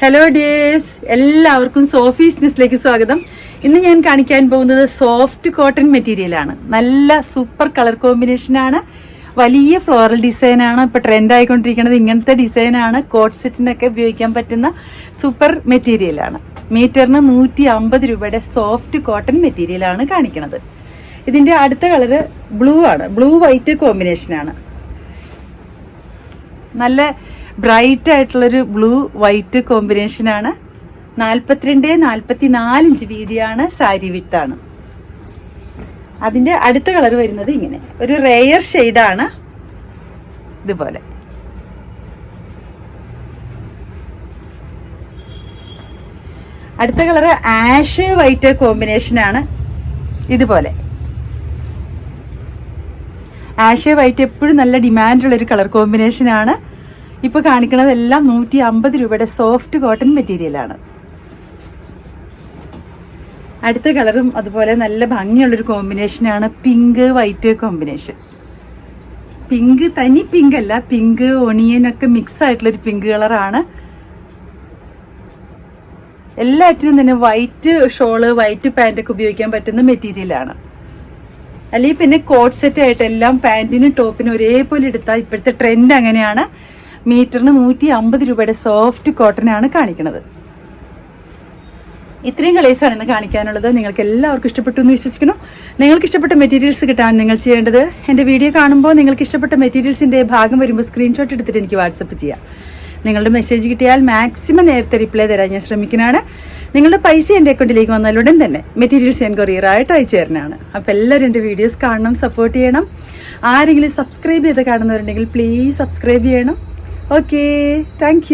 Hello dears എല്ലാവർക്കും Sophie's ന്യൂസിലേക്ക് സ്വാഗതം. ഇന്ന് ഞാൻ കാണിക്കാൻ പോകുന്നത് സോഫ്റ്റ് കോട്ടൺ മെറ്റീരിയൽ ആണ്. നല്ല സൂപ്പർ കളർ കോമ്പിനേഷൻ ആണ്. വലിയ ഫ്ലോറൽ ഡിസൈൻ ആണ്. ഇപ്പൊ ട്രെൻഡ് ആയിക്കൊണ്ടിരിക്കുന്നത് ഇങ്ങനത്തെ ഡിസൈനാണ് കോട്ട് സെറ്റിനൊക്കെ ഉപയോഗിക്കാൻ പറ്റുന്ന സൂപ്പർ മെറ്റീരിയൽ ആണ്. മീറ്ററിന് നൂറ്റി അമ്പത് രൂപയുടെ സോഫ്റ്റ് കോട്ടൺ മെറ്റീരിയൽ ആണ് കാണിക്കുന്നത്. ഇതിന്റെ അടുത്ത കളർ ബ്ലൂ ആണ്. ബ്ലൂ വൈറ്റ് കോമ്പിനേഷൻ ആണ്. നല്ല ബ്രൈറ്റ് ആയിട്ടുള്ളൊരു ബ്ലൂ വൈറ്റ് കോമ്പിനേഷൻ ആണ്. നാൽപ്പത്തിരണ്ട് നാൽപ്പത്തി നാല് ഇഞ്ച് വീതിയാണ് സാരി വിത്താണ് അതിന്റെ അടുത്ത കളർ വരുന്നത് ഇങ്ങനെ. ഒരു റെയർ ആണ് ഇതുപോലെ. അടുത്ത കളർ ആഷ് വൈറ്റ് കോമ്പിനേഷൻ ആണ് ഇതുപോലെ. ആഷ് വൈറ്റ് എപ്പോഴും നല്ല ഡിമാൻഡുള്ള ഒരു കളർ കോമ്പിനേഷൻ ആണ്. ഇപ്പൊ കാണിക്കുന്നതെല്ലാം നൂറ്റി അമ്പത് രൂപയുടെ സോഫ്റ്റ് കോട്ടൺ മെറ്റീരിയൽ ആണ്. അടുത്ത കളറും അതുപോലെ നല്ല ഭംഗിയുള്ളൊരു കോമ്പിനേഷനാണ് പിങ്ക് വൈറ്റ് കോമ്പിനേഷൻ പിങ്ക് തനി പിങ്ക് അല്ല പിങ്ക് ഒണിയൻ ഒക്കെ മിക്സ് ആയിട്ടുള്ളൊരു പിങ്ക് കളറാണ് എല്ലാറ്റിനും തന്നെ വൈറ്റ് ഷോൾ വൈറ്റ് പാന്റ് ഒക്കെ ഉപയോഗിക്കാൻ പറ്റുന്ന മെറ്റീരിയലാണ് അല്ലെങ്കിൽ പിന്നെ കോട്ട് സെറ്റ് ആയിട്ട് എല്ലാം പാന്റിനും ടോപ്പിനും ഒരേപോലെ എടുത്താൽ ഇപ്പോഴത്തെ ട്രെൻഡ് അങ്ങനെയാണ്. മീറ്ററിന് നൂറ്റി അമ്പത് രൂപയുടെ സോഫ്റ്റ് കോട്ടനാണ് കാണിക്കുന്നത്. ഇത്രയും കളേഴ്സാണ് ഇന്ന് കാണിക്കാനുള്ളത്. നിങ്ങൾക്ക് എല്ലാവർക്കും ഇഷ്ടപ്പെട്ടു എന്ന് വിശ്വസിക്കുന്നു. നിങ്ങൾക്ക് ഇഷ്ടപ്പെട്ട മെറ്റീരിയൽസ് കിട്ടാൻ നിങ്ങൾ ചെയ്യേണ്ടത് എന്റെ വീഡിയോ കാണുമ്പോൾ നിങ്ങൾക്ക് ഇഷ്ടപ്പെട്ട മെറ്റീരിയൽസിന്റെ ഭാഗം വരുമ്പോൾ സ്ക്രീൻഷോട്ട് എടുത്തിട്ട് എനിക്ക് വാട്സപ്പ് ചെയ്യാം. നിങ്ങളുടെ മെസ്സേജ് കിട്ടിയാൽ മാക്സിമം നേരത്തെ റിപ്ലൈ തരാൻ ഞാൻ ശ്രമിക്കുന്നതാണ്. നിങ്ങളുടെ പൈസ എന്റെ അക്കൗണ്ടിലേക്ക് വന്നാൽ ഉടൻ തന്നെ മെറ്റീരിയൽസ് ഞാൻ കൊറിയറായിട്ട് അയച്ചു തരുന്നതാണ്. അപ്പോൾ എല്ലാവരും എന്റെ വീഡിയോസ് കാണണം സപ്പോർട്ട് ചെയ്യണം. ആരെങ്കിലും സബ്സ്ക്രൈബ് ചെയ്ത് കാണുന്നവരുണ്ടെങ്കിൽ പ്ലീസ് സബ്സ്ക്രൈബ് ചെയ്യണം. Okay thank